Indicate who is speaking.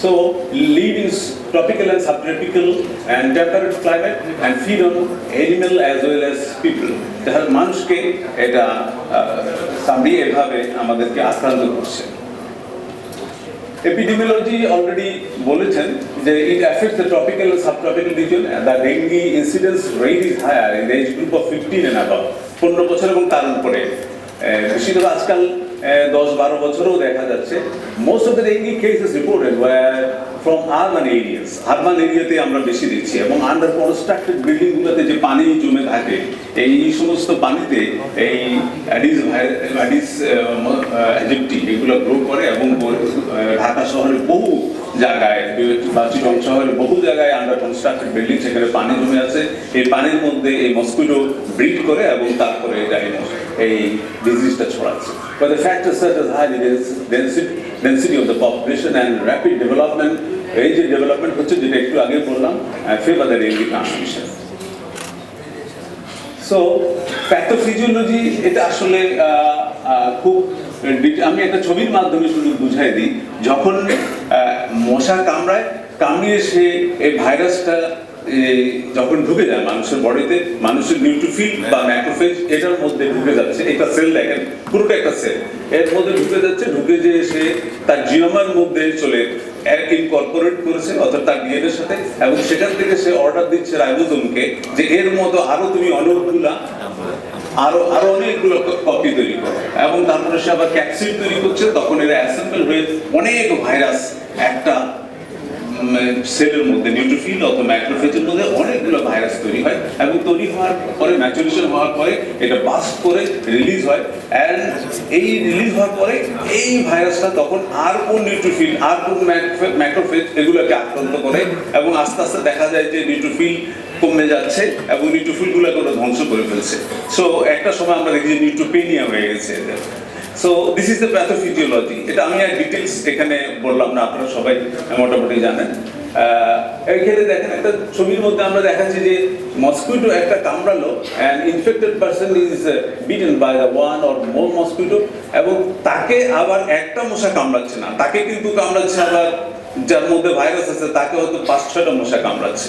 Speaker 1: So live in tropical and subtropical and temperate climate and feed on animal as well as people. তাহলে মানুষকে এটা সামরি এভাবে আমাদেরকে আক্রান্ত করছে। এপিডেমিওলজি অলরেডি বলেছেন যে it affects the tropical subtropical region the dengue incidence rate is higher in age group of fifteen and above পনেরো বছর এবং তার উপরে। বেশি আজকাল দশ বারো বছরেও দেখা যাচ্ছে most of the dengue cases reported from urban areas urban এরিয়াতে আমরা বেশি দেখছি এবং আন্ডার কনস্ট্রাক্টেড বিল্ডিংগুলোতে যে পানি জমে থাকে, এই সমস্ত পানিতে এই অ্যাডিস অ্যাডিস এজিপ্টি এগুলো গ্রো করে এবং ঢাকা শহরের বহু জায়গায় বা চিটং বহু জায়গায় আন্ডার বিল্ডিং সেখানে পানি জমে আছে। এই পানির মধ্যে এই ব্রিড করে এবং তারপরে এটা এই ডিজিজটা ছড়াচ্ছে। Range of development হচ্ছে যেটা একটু আগে বললাম favour the transmission so pathophysiology এটা আসলে খুব, আমি একটা ছবির মাধ্যমে শুধু বুঝাই দিই। যখন মশা কামড়ায়, কামড়িয়ে সে এই ভাইরাসটা যখন ঢুকে যায় মানুষের বডিতে, মানুষের নিউট্রোফিল বা ম্যাক্রোফেজ এটার মধ্যে ঢুকে যাচ্ছে এটা সেল দেখেন, পুরোটা একটা সেল এর মধ্যে ঢুকে যাচ্ছে, ঢুকে যে সে তার জিওমার মধ্যে চলে ইনকর্পোরেট করেছে, অর্থাৎ তার ডিএনএর সাথে, এবং সেখান থেকে সে অর্ডার দিচ্ছে রাইবোজোমকে, যে এর মতো আরও তুমি অনেকগুলা আরও আরও অনেকগুলো কপি তৈরি করে। এবং তারপরে সে আবার ক্যাপসিল তৈরি করছে, তখন এরা অ্যাসেম্বল হয়ে অনেক ভাইরাস একটা সেলের মধ্যে নিউট্রোফিল অথবা ম্যাক্রোফেজের মধ্যে অনেকগুলো ভাইরাস তৈরি হয় এবং তৈরি হওয়ার পরে ম্যাচুরেশন হওয়ার পরে এটা বাস করে রিলিজ হয়। অ্যান্ড এই রিলিজ হওয়ার পরে এই ভাইরাসটা তখন আর কোন নিউট্রোফিল আর কোন ম্যাক্রোফেজ এগুলোকে আক্রান্ত করে এবং আস্তে আস্তে দেখা যায় যে নিউট্রোফিল কমে যাচ্ছে এবং নিউট্রোফিল গুলোকে ওরা ধ্বংস করে ফেলছে। সো একটা সময় আমরা দেখি যে নিউট্রোপেনিয়া হয়ে গেছে। এদের so this is the pathophysiology এটা আমি আর ডিটেলস এখানে বললাম না আপনারা সবাই মোটামুটি জানেন। আহ, এইখানে দেখেন একটা ছবির মধ্যে আমরা দেখাচ্ছি যে মসকুইটো একটা কামড়ালো and infected person is bitten by the one or more mosquito এবং তাকে আবার একটা মশা কামড়াচ্ছে না। তাকে কিন্তু কামড়াচ্ছে আবার যার মধ্যে ভাইরাস আছে তাকে হয়তো পাঁচ ছয়টা মশা কামড়াচ্ছে।